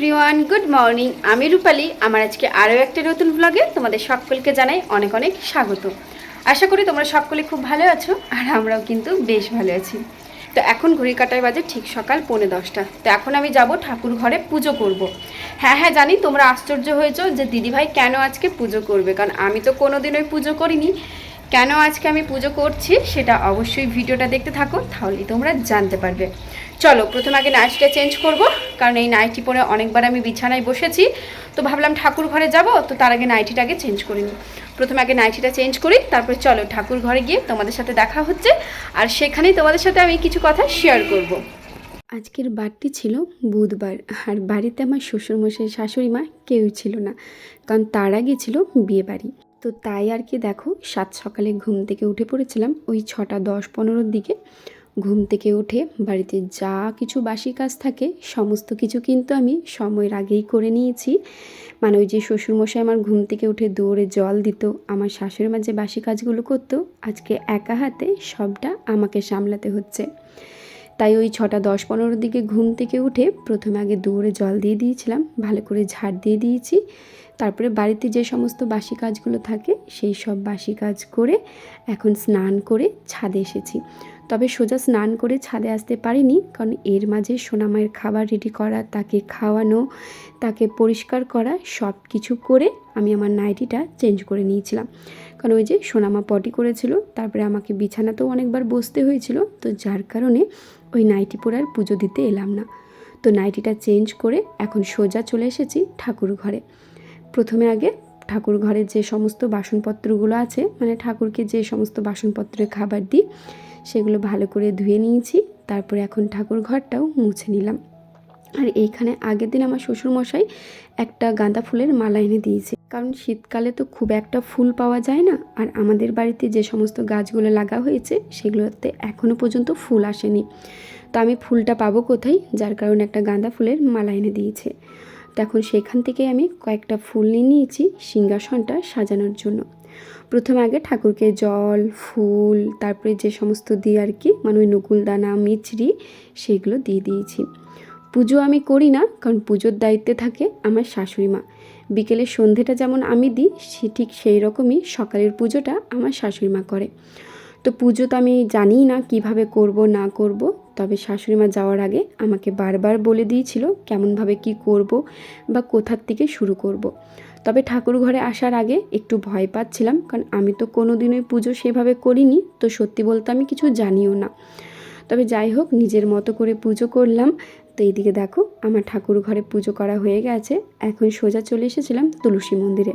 Everyone, good morning. আমি রূপালি। আমার আজকে আরও একটা নতুন ব্লগে তোমাদের সকলকে জানাই অনেক অনেক স্বাগত। আশা করি তোমরা সকলে খুব ভালো আছো আর আমরাও কিন্তু বেশ ভালো আছি। তো এখন ঘড়ি কাটায় বাজে ঠিক সকাল পৌনে দশটা। তো এখন আমি যাব ঠাকুর ঘরে পুজো করব। হ্যাঁ হ্যাঁ জানি তোমরা আশ্চর্য হয়েছো যে দিদিভাই কেন আজকে পুজো করবে? কারণ আমি তো কোনোদিনই পুজো করিনি। কেন আজকে আমি পুজো করছি সেটা অবশ্যই ভিডিওটা দেখতে থাকো তাহলেই তোমরা জানতে পারবে। চলো, প্রথমে আগে নাইটিটা চেঞ্জ করব, কারণ এই নাইটি পরে অনেকবার আমি বিছানায় বসেছি। তো ভাবলাম ঠাকুর ঘরে যাব, তো তার আগে নাইটিটা আগে চেঞ্জ করে নিই। প্রথমে আগে নাইটিটা চেঞ্জ করি, তারপরে চলো ঠাকুর ঘরে গিয়ে তোমাদের সাথে দেখা হচ্ছে। আর সেখানেই তোমাদের সাথে আমি কিছু কথা শেয়ার করব। আজকের বারটি ছিল বুধবার, আর বাড়িতে আমার শ্বশুরমশাই শাশুড়ি মা কেউ ছিল না, কারণ তার আগে ছিল বিয়ে বাড়ি তো তাই আর কি দেখো, সাত সকালে ঘুম থেকে উঠে পড়েছিলাম। ওই ছটা দশ পনেরোর দিকে ঘুম থেকে উঠে বাড়িতে যা কিছু বাসি কাজ থাকে, সমস্ত কিছু কিন্তু আমি সময়ের আগেই করে নিয়েছি। মানে ওই যে শ্বশুরমশাই আমার ঘুম থেকে উঠে দৌড়ে জল দিত, আমার শাশুড়ি মা যে বাসি কাজগুলো করতো, আজকে একা হাতে সবটা আমাকে সামলাতে হচ্ছে। তাই ওই ছটা দশ পনেরোর দিকে ঘুম থেকে উঠে প্রথমে আগে দৌড়ে জল দিয়ে দিয়েছিলাম, ভালো করে ঝাড় দিয়ে দিয়েছি। তারপরে বাড়িতে যে সমস্ত বাসি কাজগুলো থাকে, সেই সব বাসি কাজ করে এখন স্নান করে ছাদে এসেছি। তবে সোজা স্নান করে ছাদে আসতে পারিনি কারণ এর মাঝে সোনামায়ের খাবার রেডি করা, তাকে খাওয়ানো, তাকে পরিষ্কার করা সব কিছু করে আমি আমার নাইটিটা চেঞ্জ করে নিয়েছিলাম। কারণ ওই যে সোনামা পটি করেছিল, তারপরে আমাকে বিছানাতেও অনেকবার বসতে হয়েছিল, তো যার কারণে ওই নাইটি পরে আর পুজো দিতে এলাম না। তো নাইটিটা চেঞ্জ করে এখন সোজা চলে এসেছি ঠাকুর ঘরে। প্রথমে আগে ঠাকুর ঘরের যে সমস্ত বাসনপত্রগুলো আছে মানে ঠাকুরকে যে সমস্ত বাসনপত্রে খাবার দিই সেগুলো ভালো করে ধুয়ে নিয়েছি। তারপরে এখন ঠাকুর ঘরটাও মুছে নিলাম। আর এইখানে আগের দিন আমার শ্বশুরমশাই একটা গাঁদা ফুলের মালা এনে দিয়েছে। কারণ শীতকালে তো খুব একটা ফুল পাওয়া যায় না। আর আমাদের বাড়িতে যে সমস্ত গাছগুলো লাগা হয়েছে, সেগুলোতে এখনও পর্যন্ত ফুল আসেনি। তো আমি ফুলটা পাবো কোথায়? যার কারণে একটা গাঁদা ফুলের মালা এনে দিয়েছে। তো এখন সেখান থেকে আমি কয়েকটা ফুল নিয়ে নিয়েছি সিংহাসনটা সাজানোর জন্য। প্রথমে আগে ঠাকুরকে জল, ফুল, তারপরে যে সমস্ত দিয়ে আর কি মানে ওই নকুলদানা মিচড়ি সেগুলো দিয়ে দিয়েছি। পুজো আমি করি না, কারণ পুজোর দায়িত্বে থাকে আমার শাশুড়ি মা। বিকেলে সন্ধেটা যেমন আমি দিই, সে ঠিক সেই রকমই সকালের পুজোটা আমার শাশুড়ি মা করে। তো পুজো তো আমি জানি না কীভাবে করব, না করব, তবে শাশুড়ি মা যাওয়ার আগে আমাকে বারবার বলে দিয়েছিল কেমনভাবে কি করব বা কোথার থেকে শুরু করব। তবে ঠাকুর ঘরে আসার আগে একটু ভয় পাচ্ছিলাম, কারণ আমি তো কোনো দিনই পুজো সেভাবে করিনি, তো সত্যি বলতে আমি কিছু জানিও না। তবে যাই হোক, নিজের মতো করে পুজো করলাম। তো এইদিকে দেখো, আমার ঠাকুর ঘরে পুজো করা হয়ে গেছে। এখন সোজা চলে এসেছিলাম তুলসী মন্দিরে।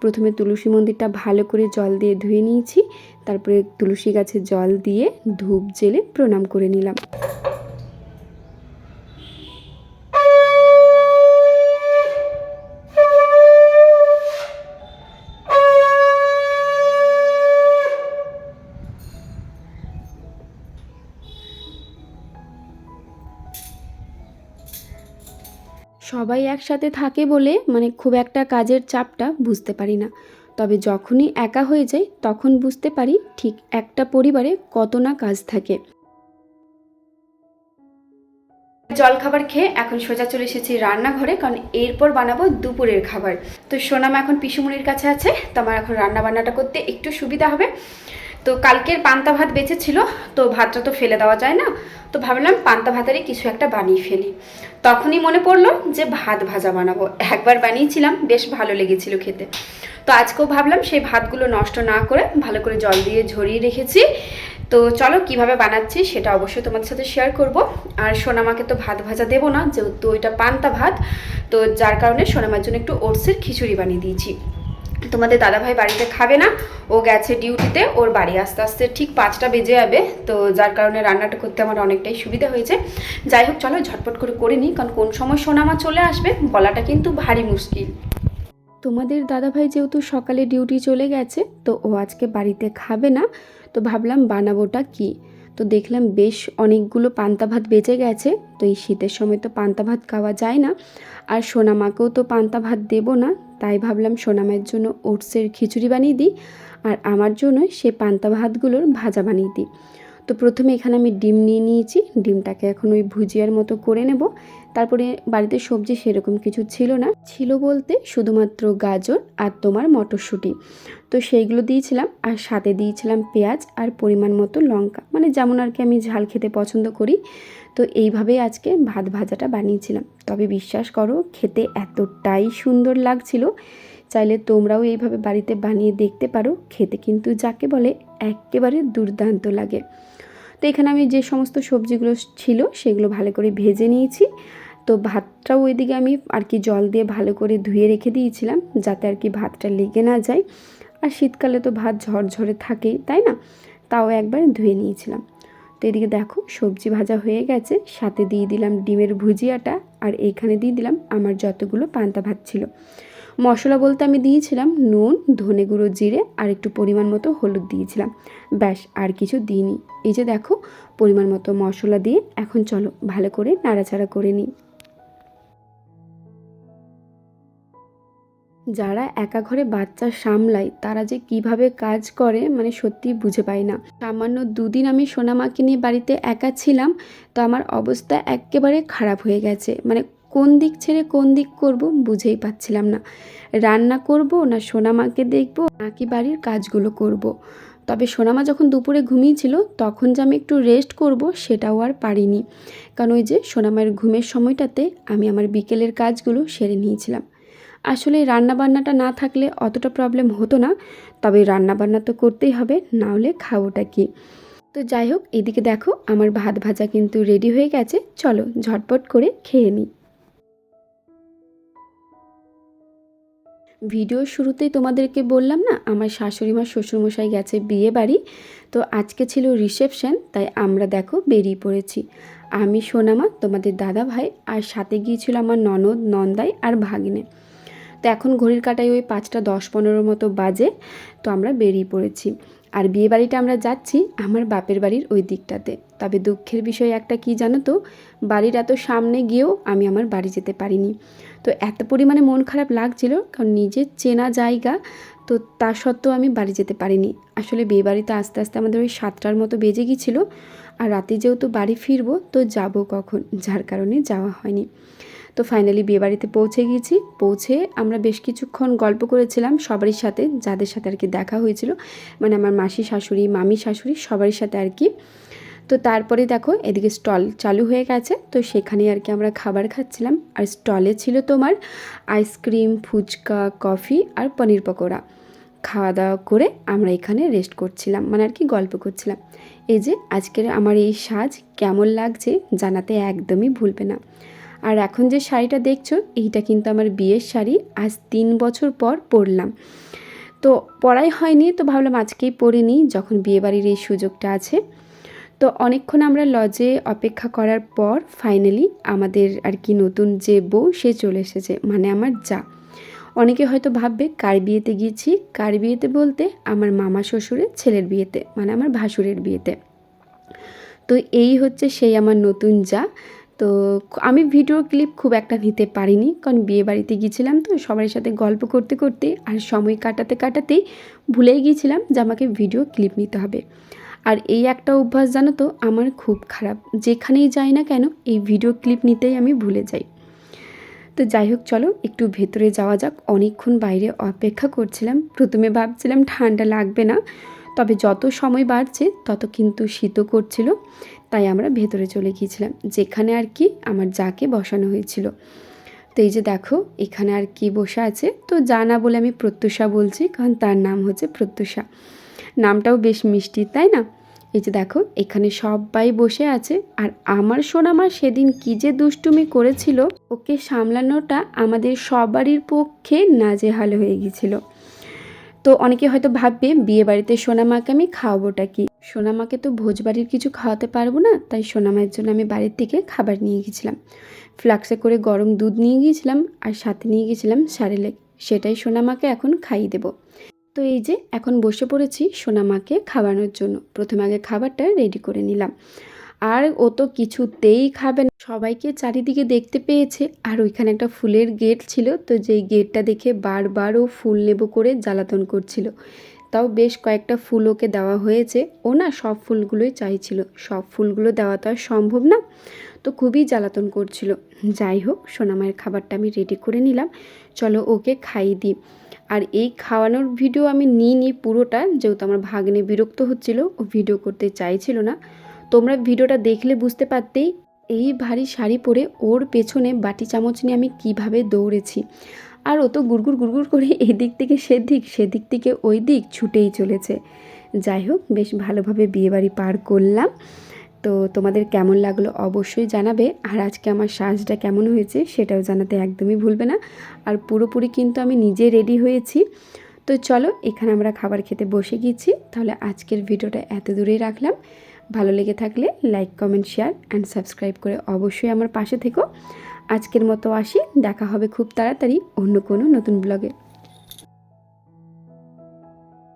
প্রথমে তুলসী মন্দিরটা ভালো করে জল দিয়ে ধুয়ে নিয়েছি, তারপরে তুলসী গাছে জল দিয়ে ধূপ জেলে প্রণাম করে নিলাম। সবাই একসাথে থাকে বলে মানে খুব একটা কাজের চাপটা বুঝতে পারি না। তবে যখনই একা হয়ে যাই, তখন বুঝতে পারি ঠিক একটা পরিবারে কত না কাজ থাকে। জল খাবার খেয়ে এখন সোজা চলে এসেছি রান্নাঘরে, কারণ এরপর বানাবো দুপুরের খাবার। তো সোনামা এখন পিসুমনির কাছে আছে, তো আমার এখন রান্না বান্নাটা করতে একটু সুবিধা হবে। তো কালকের পান্তা ভাত বেঁচেছিল, তো ভাতটা তো ফেলে দেওয়া যায় না, তো ভাবলাম পান্তা ভাতেরই কিছু একটা বানিয়ে ফেলি। তখনই মনে পড়ল যে ভাত ভাজা বানাবো, একবার বানিয়েছিলাম, বেশ ভালো লেগেছিল খেতে। তো আজকেও ভাবলাম সেই ভাতগুলো নষ্ট না করে ভালো করে জল দিয়ে ঝরিয়ে রেখেছি। তো চলো কীভাবে বানাচ্ছি সেটা অবশ্যই তোমাদের সাথে শেয়ার করব। আর সোনামাকে তো ভাত ভাজা দেবো না, যেহেতু ওইটা পান্তা ভাত, তো যার কারণে সোনামার জন্য একটু ওটসের খিচুড়ি বানিয়ে দিয়েছি। তোমাদের দাদাভাই বাড়িতে খাবে না, ও গেছে ডিউটিতে, ওর বাড়ি আস্তে আস্তে ঠিক পাঁচটা বেজে যাবে, তো যার কারণে রান্নাটা করতে আমার অনেকটাই সুবিধা হয়েছে। যাই হোক, চলো ঝটপট করে করে নিই, কারণ কোন সময় সোনামা চলে আসবে, বলাটা কিন্তু ভারী মুশকিল। তোমাদের দাদাভাই যেহেতু সকালে ডিউটি চলে গেছে, তো ও আজকে বাড়িতে খাবে না, তো ভাবলাম বানাবোটা কি? তো দেখলাম বেশ অনেকগুলো পান্তা ভাত বেঁচে গেছে, তো এই শীতের সময় তো পান্তা ভাত খাওয়া যায় না, আর সোনামাকেও তো পান্তা ভাত দেবো না তাই ভাবলাম সোনামের জন্য ওটসের খিচুড়ি বানিয়ে দিই আর আমার জন্য সে পান্তা ভাতগুলোর ভাজা বানিয়ে দিই। তো প্রথমে এখানে আমি ডিম নিয়ে নিয়েছি। ডিমটাকে এখন ওই ভুজিয়ার মতো করে নেব। তারপরে বাড়িতে সবজি সেরকম কিছু ছিল না। ছিল বলতে শুধুমাত্র গাজর আর তোমার মটরশুঁটি। তো সেইগুলো দিয়েছিলাম আর সাথে দিয়েছিলাম পেঁয়াজ আর পরিমাণ মতো লঙ্কা। মানে যেমন আর কি আমি ঝাল খেতে পছন্দ করি। তো এইভাবেই আজকে ভাত ভাজাটা বানিয়েছিলাম। তবে বিশ্বাস করো, খেতে এতটাই সুন্দর লাগছিল। চাইলে তোমরাও এইভাবে বাড়িতে বানিয়ে দেখতে পারো। খেতে কিন্তু যাকে বলে একেবারে দুর্দান্ত লাগে। তো এখানে আমি যে সমস্ত সবজিগুলো ছিল সেগুলো ভালো করে ভেজে নিয়েছি। তো ভাতটাও ওইদিকে আমি আর কি জল দিয়ে ভালো করে ধুয়ে রেখে দিয়েছিলাম যাতে আর কি ভাতটা লেগে না যায়। আর শীতকালে তো ভাত ঝরঝরে থাকেই, তাই না? তাও একবার ধুয়ে নিয়েছিলাম। তো এদিকে দেখো সবজি ভাজা হয়ে গেছে, সাথে দিয়ে দিলাম ডিমের ভুজিয়াটা আর এইখানে দিয়ে দিলাম আমার যতগুলো পান্তা ভাত ছিল। মশলা বলতে আমি দিয়েছিলাম নুন, ধনে গুঁড়ো, জিরে আর একটু পরিমাণ মতো হলুদ দিয়েছিলাম। ব্যাস আর কিছু দিইনি। এই যে দেখো, পরিমাণ মতো মশলা দিয়ে এখন চলো ভালো করে নাড়াচাড়া করে নিই। যারা একা ঘরে বাচ্চা সামলায়, তারা যে কীভাবে কাজ করে মানে সত্যি বুঝে পাই না। সামান্য দুদিন আমি সোনামাকে নিয়ে বাড়িতে একা ছিলাম, তো আমার অবস্থা একেবারে খারাপ হয়ে গেছে। মানে কোন দিক ছেড়ে কোন দিক করব বুঝেই পাচ্ছিলাম না। রান্না করব না সোনামাকে দেখব, নাকি বাড়ির কাজগুলো করব। তবে সোনামা যখন দুপুরে ঘুমিয়েছিল, তখন যে আমি একটু রেস্ট করব সেটাও আর পারিনি। কারণ ওই যে সোনামায়ের ঘুমের সময়টাতে আমি আমার বিকেলের কাজগুলো সেরে নিয়েছিলাম। আসলে রান্নাবান্নাটা না থাকলে অতটা প্রবলেম হতো না, তবে রান্নাবান্না তো করতেই হবে, না হলে খাবোটা কি? তো যাই হোক, এদিকে দেখো, আমার ভাত ভাজা কিন্তু রেডি হয়ে গেছে, চলো ঝটপট করে খেয়ে নিই। ভিডিওর শুরুতেই তোমাদেরকে বললাম না, আমার শাশুড়ি মা, শ্বশুরমশাই গেছে বিয়ে বাড়ি, তো আজকে ছিল রিসেপশন, তাই আমরা দেখো বেরিয়ে পড়েছি। আমি, সোনামা, তোমাদের দাদা ভাই আর সাথে গিয়েছিল আমার ননদ, নন্দাই আর ভাগ্নে। তো এখন ঘড়ির কাটায় ওই পাঁচটা দশ পনেরো মতো বাজে, তো আমরা বেরিয়ে পড়েছি। আর বিয়ে বাড়িটা আমরা যাচ্ছি আমার বাপের বাড়ির ওই দিকটাতে। তবে দুঃখের বিষয় একটা কি জানো তো? বাড়ির এত সামনে গিয়েও আমি আমার বাড়ি যেতে পারিনি। তো এত পরিমাণে মন খারাপ লাগছিল, কারণ নিজের চেনা জায়গা, তো তা সত্ত্বেও আমি বাড়ি যেতে পারিনি। আসলে বিয়ে বাড়িতে আস্তে আস্তে আমাদের ওই সাতটার মতো বেজে গিয়েছিল, আর রাতে যেহেতু বাড়ি ফিরবো, তো যাব কখন? যার কারণে যাওয়া হয়নি। তো ফাইনালি বিয়েবাড়িতে পৌঁছে গিয়েছি। পৌঁছে আমরা বেশ কিছুক্ষণ গল্প করেছিলাম সবারই সাথে, যাদের সাথে আর কি দেখা হয়েছিল। মানে আমার মাসি শাশুড়ি, মামি শাশুড়ি সবারই সাথে আর কি। তো তারপরে দেখো, এদিকে স্টল চালু হয়ে গেছে। তো সেখানে আর কি আমরা খাবার খাচ্ছিলাম। আর স্টলে ছিল তোমার আইসক্রিম, ফুচকা, কফি আর পনির পকোড়া। খাওয়া দাওয়া করে আমরা এখানে রেস্ট করছিলাম মানে আর কি গল্প করছিলাম। এই যে আজকের আমার এই সাজ কেমন লাগছে জানাতে একদমই ভুলবে না। আর এখন যে শাড়িটা দেখছ, এইটা কিন্তু আমার বিয়ের শাড়ি। আজ তিন বছর পর পরলাম। তো পড়াই হয়নি, তো ভাবলাম আজকেই পরে নিই, যখন বিয়েবাড়ির এই সুযোগটা আছে। তো অনেকক্ষণ আমরা লজে অপেক্ষা করার পর ফাইনালি আমাদের আর কি নতুন যে বউ, সে চলে এসেছে মানে আমার যা। অনেকে হয়তো ভাববে, কার বিয়েতে গিয়েছি? কার বিয়েতে বলতে? আমার মামা শ্বশুরের ছেলের বিয়েতে মানে আমার ভাসুরের বিয়েতে। তো এই হচ্ছে সেই আমার নতুন যা। তো আমি ভিডিও ক্লিপ খুব একটা নিতে পারিনি, কারণ বিয়ে বাড়িতে গিয়েছিলাম তো সবার সাথে গল্প করতে করতে আর সময় কাটাতে কাটাতেই ভুলেই গিয়েছিলাম যে আমাকে ভিডিও ক্লিপ নিতে হবে। আর এই একটা অভ্যাস জানো তো, আমার খুব খারাপ। যেখানেই যাই না কেন, এই ভিডিও ক্লিপ নিতেই আমি ভুলে যাই। তো যাই হোক, চলো একটু ভেতরে যাওয়া যাক। অনেকক্ষণ বাইরে অপেক্ষা করছিলাম। প্রথমে ভাবছিলাম ঠান্ডা লাগবে না, তবে যত সময় বাড়ছে, তত কিন্তু শীতও করছিল। তাই আমরা ভেতরে চলে গিয়েছিলাম, যেখানে আর কি আমার যাকে বসানো হয়েছিল। তো এই যে দেখো, এখানে আর কি বসে আছে। তো যা না বলে আমি প্রত্যুষা বলছি, কারণ তার নাম হচ্ছে প্রত্যুষা। নামটাও বেশ মিষ্টি, তাই না? এই যে দেখো, এখানে সবাই বসে আছে। আর আমার সোনামা সেদিন কী যে দুষ্টুমি করেছিল, ওকে সামলানোটা আমাদের সবারই পক্ষে নাজেহাল হয়ে গিয়েছিল তো অনেকে হয়তো ভাববে বিয়ে বাড়িতে সোনামাকে আমি খাওয়াবোটা কি? সোনামাকে তো ভোজবাড়ির কিছু খাওয়াতে পারব না, তাই সোনামায়ের জন্য আমি বাড়ির থেকে খাবার নিয়ে গেছিলাম। ফ্লাক্সে করে গরম দুধ নিয়ে গিয়েছিলাম আর সাথে নিয়ে গেছিলাম সারেলেক। সেটাই সোনামাকে এখন খাইয়ে দেবো। তো এই যে, এখন বসে পড়েছি সোনামাকে খাওয়ানোর জন্য। প্রথমে আগে খাবারটা রেডি করে নিলাম। আর ও তো কিছুতেই খাবে না। সবাইকে চারিদিকে দেখতে পেয়েছে। আর ওইখানে একটা ফুলের গেট ছিল। তো যেই গেটটা দেখে বারবার ও ফুল নেব করে জ্বালাতন করছিল। তাও বেশ কয়েকটা ফুল ওকে দেওয়া হয়েছে। ও না সব ফুলগুলোই চাইছিল। সব ফুলগুলো দেওয়া তো আর সম্ভব না। তো খুবই জ্বালাতন করছিল। যাই হোক সোনামায়ের খাবারটা আমি রেডি করে নিলাম। চলো ওকে খাইয়ে দিই। আর এই খাওয়ানোর ভিডিও আমি নিইনি পুরোটা, যেহেতু আমার ভাগ্নে বিরক্ত হচ্ছিল, ও ভিডিও করতে চাইছিল না। তোমরা ভিডিওটা দেখলে বুঝতে পারতেই এই ভারী শাড়ি পরে ওর পেছনে বাটি চামচ নিয়ে আমি কীভাবে দৌড়েছি। আর ও তো গুড়গুড় গুড়গুড় করে এদিক থেকে সেদিক সেদিক থেকে ওই দিক ছুটেই চলেছে। যাই হোক, বেশ ভালোভাবে বিয়েবাড়ি পার করলাম। তো তোমাদের কেমন লাগল অবশ্যই জানাবে। আর আজকে আমার সাজটা কেমন হয়েছে সেটাও জানাতে একদমই ভুলবে না। আর পুরোপুরি কিন্তু আমি নিজে রেডি হয়েছি। তো চলো, এখানে আমরা খাবার খেতে বসে গিয়েছি তাহলে আজকের ভিডিওটা এত দূরেই রাখলাম। ভালো লেগে থাকলে like comment share and subscribe করে অবশ্যই আমার পাশে থেকো। আজকের মতো আসি, দেখা হবে খুব তাড়াতাড়ি অন্য কোনো নতুন ব্লগে